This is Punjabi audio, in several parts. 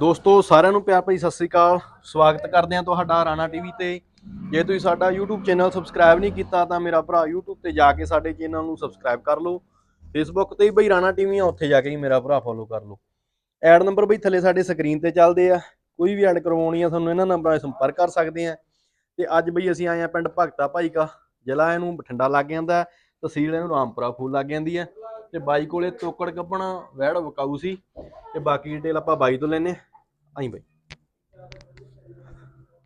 ਦੋਸਤੋ, ਸਾਰਿਆਂ ਨੂੰ ਪਿਆਰ ਭਰੀ ਸਤਿ ਸ੍ਰੀ ਅਕਾਲ। ਸਵਾਗਤ ਕਰਦੇ ਹਾਂ ਤੁਹਾਡਾ ਰਾਣਾ ਟੀਵੀ ਤੇ। ਜੇ ਤੁਸੀਂ ਸਾਡਾ YouTube ਚੈਨਲ ਸਬਸਕ੍ਰਾਈਬ ਨਹੀਂ ਕੀਤਾ, ਤਾਂ ਮੇਰਾ ਭਰਾ YouTube ਤੇ ਜਾ ਕੇ ਸਾਡੇ ਚੈਨਲ ਨੂੰ ਸਬਸਕ੍ਰਾਈਬ ਕਰ ਲਓ। Facebook ਤੇ ਵੀ ਬਈ ਰਾਣਾ ਟੀਵੀ ਆ, ਉੱਥੇ ਜਾ ਕੇ ਹੀ ਮੇਰਾ ਭਰਾ ਫੋਲੋ ਕਰ ਲਓ। ਐਡ ਨੰਬਰ ਬਈ ਥੱਲੇ ਸਾਡੇ ਸਕਰੀਨ ਤੇ ਚੱਲਦੇ ਆ। ਕੋਈ ਵੀ ਐਡ ਕਰਵਾਉਣੀ ਆ, ਤੁਹਾਨੂੰ ਇਹਨਾਂ ਨੰਬਰਾਂ 'ਤੇ ਸੰਪਰਕ ਕਰ ਸਕਦੇ ਆ। ਤੇ ਅੱਜ ਬਈ ਅਸੀਂ ਆਏ ਆ ਪਿੰਡ ਭਗਤਾ ਭਾਈ ਕਾ ਜ਼ਿਲ੍ਹਾ ਇਹਨੂੰ ਬਠਿੰਡਾ ਲੱਗ ਜਾਂਦਾ ਤਹਿਸੀਲ ਇਹਨੂੰ ਰਾਮਪੁਰਾ ਫੂਲ ਲੱਗ ਜਾਂਦੀ ਆ ਤੇ ਬਾਈ ਕੋਲੇ ਤੋਕੜ ਕੱਪਣਾ ਵਹਿੜ ਵਕਾਊ ਸੀ। ਤੇ ਬਾਕੀ ਡਿਟੇਲ ਆਪਾਂ ਬਾਈ ਤੋਂ ਲੈਨੇ ਆਈ ਬਾਈ।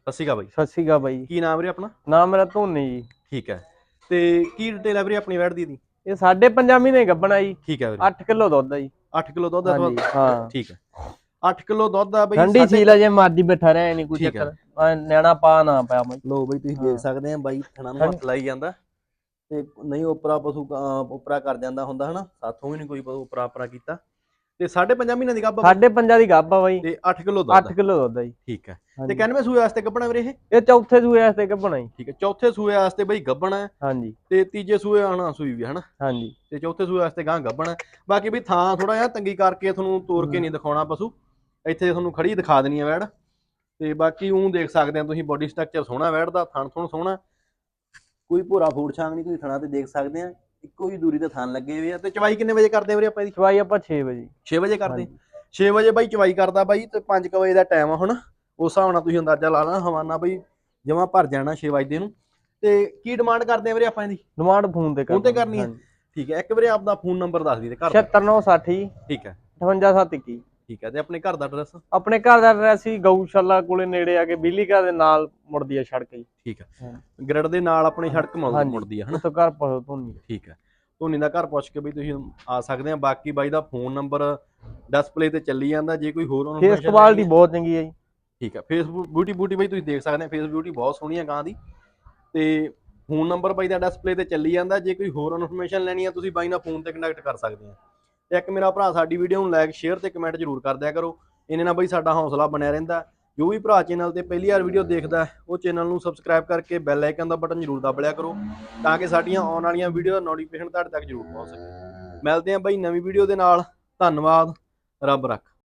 ਸਤਿ ਸ਼੍ਰੀ ਅਕਾਲ ਬਾਈ। ਸਤਿ ਸ਼੍ਰੀ ਅਕਾਲ ਬਾਈ। ਕੀ ਨਾਮ ਵੀਰੇ ਆਪਣਾ? ਨਾਮ ਮੇਰਾ ਧੋਨੀ ਜੀ। ਠੀਕ ਹੈ। ਤੇ ਕੀ ਡਿਟੇਲ ਹੈ ਵੀਰੇ ਆਪਣੀ ਵੈੜ ਦੀ ਦੀ? ਇਹ ਸਾਡੇ 5 ਮਹੀਨੇ ਗੱਬਣਾ ਜੀ। ਠੀਕ ਹੈ ਵੀਰੇ। 8 ਕਿਲੋ ਦੁੱਧ ਆ ਜੀ। 8 ਕਿਲੋ ਦੁੱਧ ਹਾਂਜੀ ਹਾਂ। ਠੀਕ ਹੈ। 8 ਕਿਲੋ ਦੁੱਧ ਆ ਬਈ ਠੰਡੀ ਸੀਲ ਆ ਜੇ ਮਰਜ਼ੀ ਬੈਠਾ ਰਿਹਾ ਨਹੀਂ ਕੋਈ। ਚੱਕਰ। ਨਿਆਣਾ ਪਾ ਨਾ ਪਿਆ ਬਾਈ। ਲੋ ਬਈ ਤੁਸੀਂ। ਦੇਖ ਸਕਦੇ ਆ ਬਾਈ ਥਣਾ ਨੂੰ ਹੱਥ ਲਾਈ ਜਾਂਦਾ। ਤੇ ਨਹੀਂ ਉਪਰਾ ਪਸ਼ੂ ਉਪਰਾ ਕਰ ਜਾਂਦਾ ਹੁੰਦਾ ਹਨਾ? ਸਾਥੋਂ ਵੀ ਨਹੀਂ ਕੋਈ ਪਸ਼ੂ ਉਪਰਾ ਉਪਰਾ ਕੀਤਾ। ਤੇ 5.5 ਮਹੀਨੇ ਦੀ ਗੱਭ ਸਾਡੇ ਪੰਜਾਂ ਦੀ ਗੱਬ ਆ ਬਾਈ। ਤੇ 8 ਕਿਲੋ ਦੁੱਧ 8 ਆ। ਕਿਲੋ ਦੁੱਧ ਆ ਜੀ। ਠੀਕ ਹੈ ਤੇ। 91 ਸੂਏ ਵਾਸਤੇ ਗੱਬਣਾ ਵੀਰੇ ਇਹ? ਇਹ ਚੌਥੇ ਸੂਏ ਵਾਸਤੇ ਗੱਬਣਾ ਜੀ। ਠੀਕ ਹੈ ਚੌਥੇ ਸੂਏ ਵਾਸਤੇ ਬਈ ਗੱਬਣਾ ਹੈ ਹਾਂਜੀ। ਤੇ ਤੀਜੇ ਸੂਏ ਆਣਾ ਸੂਈ ਵੀ ਹਨਾ? ਹਾਂਜੀ। ਤੇ ਚੌਥੇ ਸੂਏ ਵਾਸਤੇ ਗਾਂ ਗੱਬਣਾ ਬਾਕੀ ਵੀ ਥਾਂ ਥੋੜਾ ਜਿਹਾ ਤੰਗੀ ਕਰਕੇ ਤੁਹਾਨੂੰ ਤੋੜ ਕੇ। ਨਹੀਂ ਦਿਖਾਉਣਾ ਪਸ਼ੂ। ਇੱਥੇ ਤੁਹਾਨੂੰ ਖੜੀ ਦਿਖਾ ਦੇਣੀ ਹੈ ਵੈੜ। ਤੇ ਬਾਕੀ ਉਹ ਦੇਖ ਸਕਦੇ ਆ ਤੁਸੀਂ ਬੋਡੀ ਸਟਰਕਚਰ ਸੋਹਣਾ ਵੈੜ ਦਾ ਥਣ ਥਣ ਸੋਹਣਾ। ਕੋਈ ਭੂਰਾ ਫੂਡ ਛਾਂਗ ਨਹੀਂ ਤੁਸੀਂ ਥਣਾ ਤੇ ਦੇਖ ਸਕਦੇ ਆ। ਇੱਕੋ ਹੀ ਦੂਰੀ ਤੇ ਥਣ ਲੱਗੇ ਹੋਏ ਆ। ਤੇ ਚਵਾਈ ਕਿੰਨੇ ਵਜੇ ਕਰਦੇ ਵੀਰੇ ਆਪਾਂ ਇਹਦੀ? ਚਵਾਈ ਆਪਾਂ 6 ਵਜੇ। 6 ਵਜੇ ਕਰਦੇ। ਹਾਂਜੀ। 6 ਵਜੇ ਬਾਈ ਚਵਾਈ ਕਰਦਾ ਬਾਈ ਤੇ 5 ਵਜੇ ਦਾ ਟਾਈਮ ਆ ਹੁਣ। ਉਸ ਹਿਸਾਬ ਨਾਲ ਤੁਸੀਂ ਅੰਦਾਜ਼ਾ ਲਾ ਲੈਣਾ ਹਵਾਨਾ ਬਾਈ ਜਮਾ ਭਰ ਜਾਣਾ 6 ਵਜੇ ਨੂੰ। ਤੇ ਕੀ ਡਿਮਾਂਡ ਕਰਦੇ ਆ ਵੀਰੇ ਆਪਾਂ ਇਹਦੀ? ਡਿਮਾਂਡ ਫੋਨ ਤੇ ਫੋਨ ਤੇ ਕਰਨੀ ਹੈ? ਠੀਕ ਹੈ ਇੱਕ ਵੀਰੇ ਆਪਦਾ ਫੋਨ ਨੰਬਰ ਦੱਸ ਦਈਏ ਘਰ ਦਾ। 76960 ਠੀਕ ਹੈ। 58721 ਠੀਕ ਹੈ ਤੇ ਆਪਣੇ ਘਰ ਦਾ ਐਡਰੈਸ ਆਪਣੇ ਘਰ ਦਾ ਐਡਰੈਸ ਹੀ ਗਊਸ਼ਾਲਾ ਕੋਲੇ ਨੇੜੇ ਆ ਕੇ ਬਿਜਲੀ ਘਰ ਦੇ ਨਾਲ ਮੁੜਦੀ ਆ ਸੜਕ ਜੀ। ਠੀਕ ਹੈ। ਗ੍ਰਿਡ ਦੇ ਨਾਲ ਆਪਣੀ ਸੜਕ। ਮੁੜਦੀ ਹੈ ਹਨਾ? ਉੱਥੋਂ ਘਰ ਧੋਨੀ ਠੀਕ ਹੈ ਧੋਨੀ ਦਾ ਘਰ ਪੁੱਛ ਕੇ ਬਈ ਤੁਸੀਂ ਆ ਸਕਦੇ ਆ। ਬਾਕੀ ਬਾਈ ਦਾ ਫੋਨ ਨੰਬਰ ਡਿਸਪਲੇ ਤੇ ਚੱਲੀ ਜਾਂਦਾ। ਜੇ ਕੋਈ ਹੋਰ ਉਹਨੂੰ ਫੇਸ ਕੁਆਲਿਟੀ ਬਹੁਤ ਚੰਗੀ ਹੈ ਜੀ। ਠੀਕ ਹੈ ਫੇਸਬੁੱਕ ਬਿਊਟੀ ਬਿਊਟੀ ਬਈ ਤੁਸੀਂ ਦੇਖ ਸਕਦੇ ਆ। ਫੇਸ ਬਿਊਟੀ ਬਹੁਤ ਸੋਹਣੀ ਹੈ ਗਾਂ ਦੀ। ਤੇ ਫੋਨ ਨੰਬਰ ਬਾਈ ਦਾ ਡਿਸਪਲੇ ਤੇ ਚੱਲੀ ਜਾਂਦਾ। ਜੇ ਕੋਈ ਹੋਰ ਇਨਫੋਰਮੇਸ਼ਨ ਲੈਣੀ ਆ ਤੁਸੀਂ ਬਾਈ ਨਾਲ ਫੋਨ ਤੇ ਕਨੈਕਟ ਕਰ ਸਕਦੇ ਆ। ਇੱਕ ਮੇਰਾ ਭਰਾ ਸਾਡੀ ਵੀਡੀਓ ਨੂੰ ਲਾਈਕ ਸ਼ੇਅਰ ਤੇ ਕਮੈਂਟ ਜ਼ਰੂਰ ਕਰ ਦਿਆ ਕਰੋ। ਇਹਨੇ ਨਾਲ ਬਈ ਸਾਡਾ ਹੌਸਲਾ ਬਣਿਆ ਰਹਿੰਦਾ। ਜੋ ਵੀ ਭਰਾ ਚੈਨਲ ਤੇ ਪਹਿਲੀ ਵਾਰ ਵੀਡੀਓ ਦੇਖਦਾ ਉਹ ਚੈਨਲ ਨੂੰ ਸਬਸਕ੍ਰਾਈਬ ਕਰਕੇ ਬੈਲ ਆਈਕਨ ਦਾ ਬਟਨ ਜ਼ਰੂਰ ਦਬ ਲਿਆ ਕਰੋ, ਤਾਂ ਕਿ ਸਾਡੀਆਂ ਆਉਣ ਵਾਲੀਆਂ ਵੀਡੀਓ ਦਾ ਨੋਟੀਫਿਕੇਸ਼ਨ ਤੁਹਾਡੇ ਤੱਕ ਜ਼ਰੂਰ ਪਹੁੰਚ ਸਕੇ। ਮਿਲਦੇ ਆਂ ਬਈ ਨਵੀਂ ਵੀਡੀਓ ਦੇ ਨਾਲ। ਧੰਨਵਾਦ। ਰੱਬ ਰੱਖ।